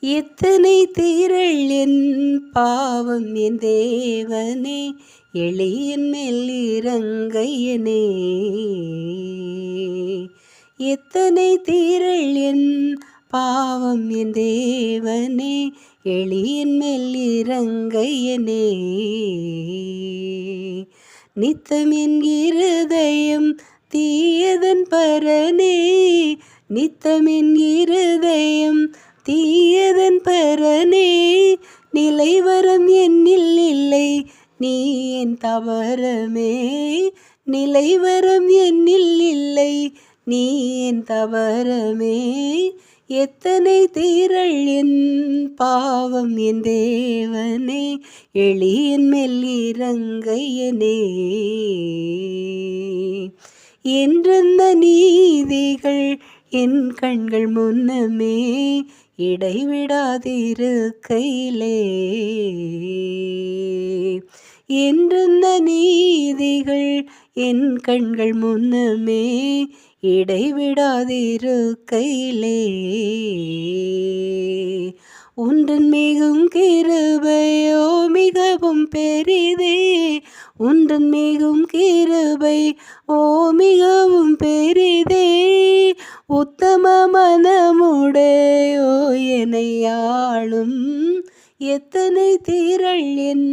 எத்தனை தீரள் என் பாவம் என் தேவனே எளியின் மேல் இறங்கையனே. எத்தனை தீரள் என் பாவம் என் தேவனே எளியின் மேல் இறங்கையனே. நித்தம் என் இருதயம் தீயதன் பரனே நித்தம் என் இருதயம் தீயதன் பரனே நிலைவரம் என்னில் இல்லை நீ என் தவறமே. நிலைவரம் என்னில் இல்லை நீ என் தவறமே. எத்தனை தீரள் என் பாவம் என் தேவனே எளியன் மேல் இறங்கையனே என்றெந்த நீதிகள் என் கண்கள் முன்னமே இடைவிடாதிருக்கையிலே. என்றிருந்த நீதிகள் என் கண்கள் முன்னமே இடைவிடாதிருக்கையிலே. உன்றன் மிகும் கிருபையோ மிகவும் பெரிதே. உன்றன் மிகும் கிருபை ஓ மிகவும் பெரிதே. உத்தம மனமுடையோ எனையாளும் எத்தனை தீரள் என்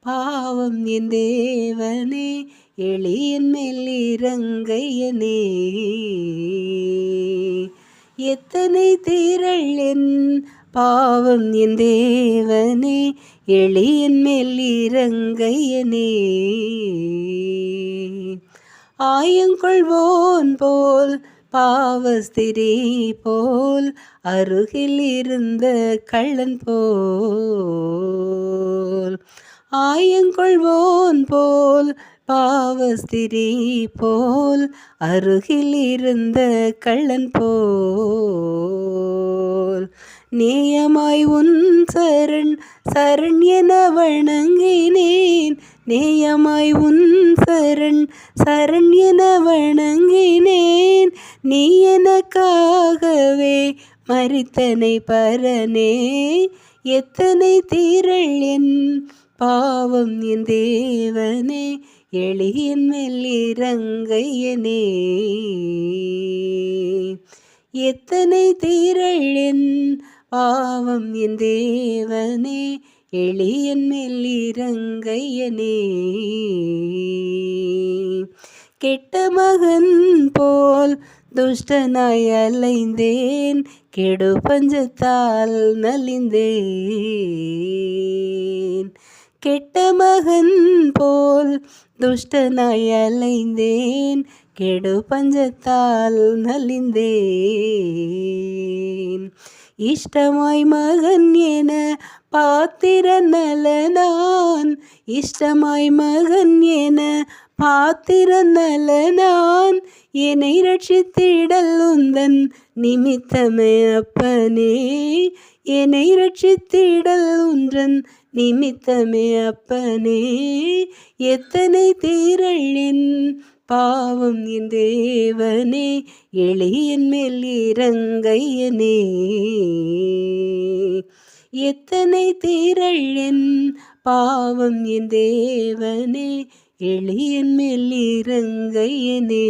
பாவம் என் தேவனே எளியன் மேல் இறங்கையனே எத்தனை தீரள் என் பாவம் என் தேவனே எளியன் மேல் இறங்கையனே ஆயங்கொள்வோன் போல் பாவஸ்திரீ போல் அருகில் இருந்த கள்ளன் போல். ஆயங்கொள்வோன் போல் பாவஸ்திரீ போல் அருகில் இருந்த கள்ளன் போல். நேயமாய் உன் சரண் சரண் என வணங்கினேன். நேயமாய் உன் சரண் சரண் என வணங்கினேன். நீ எனக்காகவே மறித்தனை பரனே எத்தனை தீரள் என் பாவம் என் தேவனே எளியன் மேல் இறங்கையனே. எத்தனை தீரள் என் பாவம் என் தேவனே எளியன் மேல் இறங்கையனே. கெட்ட மகன் போல் துஷ்டனாய் அலைந்தேன் கெடு பஞ்சத்தால் நலிந்தேன். கெட்ட மகன் போல் துஷ்டனாய் அலைந்தேன் கெடு பஞ்சத்தால் நலிந்தேன். இஷ்டமாய் மகன் என பாத்திர நலனான். இஷ்டமாய் மகன் என பாத்திர நலனான். என்னை ரட்சித்திடல் உந்தன் நிமித்தமே அப்பனே. என்னை ரட்சித்திடல் உன்றன் நிமித்தமே அப்பனே. எத்தனை தீரழின் பாவம் என் தேவனே எளியன் மேல் இறங்கையனே. எத்தனை தீரழின் பாவம் என் தேவனே எளியன் மேல் இறங்கையனே.